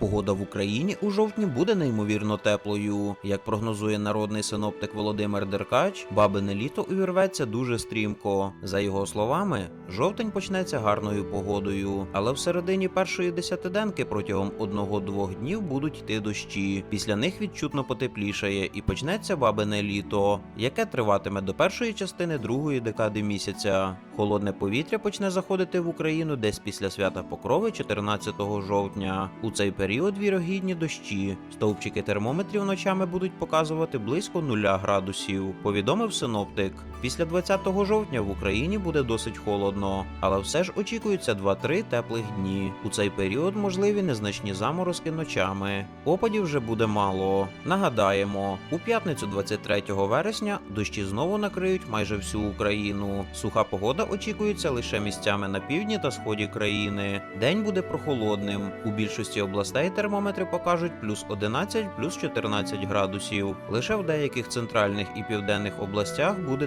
Погода в Україні у жовтні буде неймовірно теплою. Як прогнозує народний синоптик Володимир Деркач, бабине літо увірветься дуже стрімко. За його словами, жовтень почнеться гарною погодою, але в середині першої десятиденки протягом одного-двох днів будуть йти дощі. Після них відчутно потеплішає і почнеться бабине літо, яке триватиме до першої частини другої декади місяця. Холодне повітря почне заходити в Україну десь після свята Покрови 14 жовтня. У цей період вірогідні дощі. Стовпчики термометрів ночами будуть показувати близько 0 градусів. Повідомив синоптик. Після 20 жовтня в Україні буде досить холодно, але все ж очікується 2-3 теплих дні. У цей період можливі незначні заморозки ночами. Опадів вже буде мало. Нагадаємо, у п'ятницю 23 вересня дощі знову накриють майже всю Україну. Суха погода очікується лише місцями на півдні та сході країни. День буде прохолодним. У більшості областей термометри покажуть плюс 11, плюс 14 градусів. Лише в деяких центральних і південних областях буде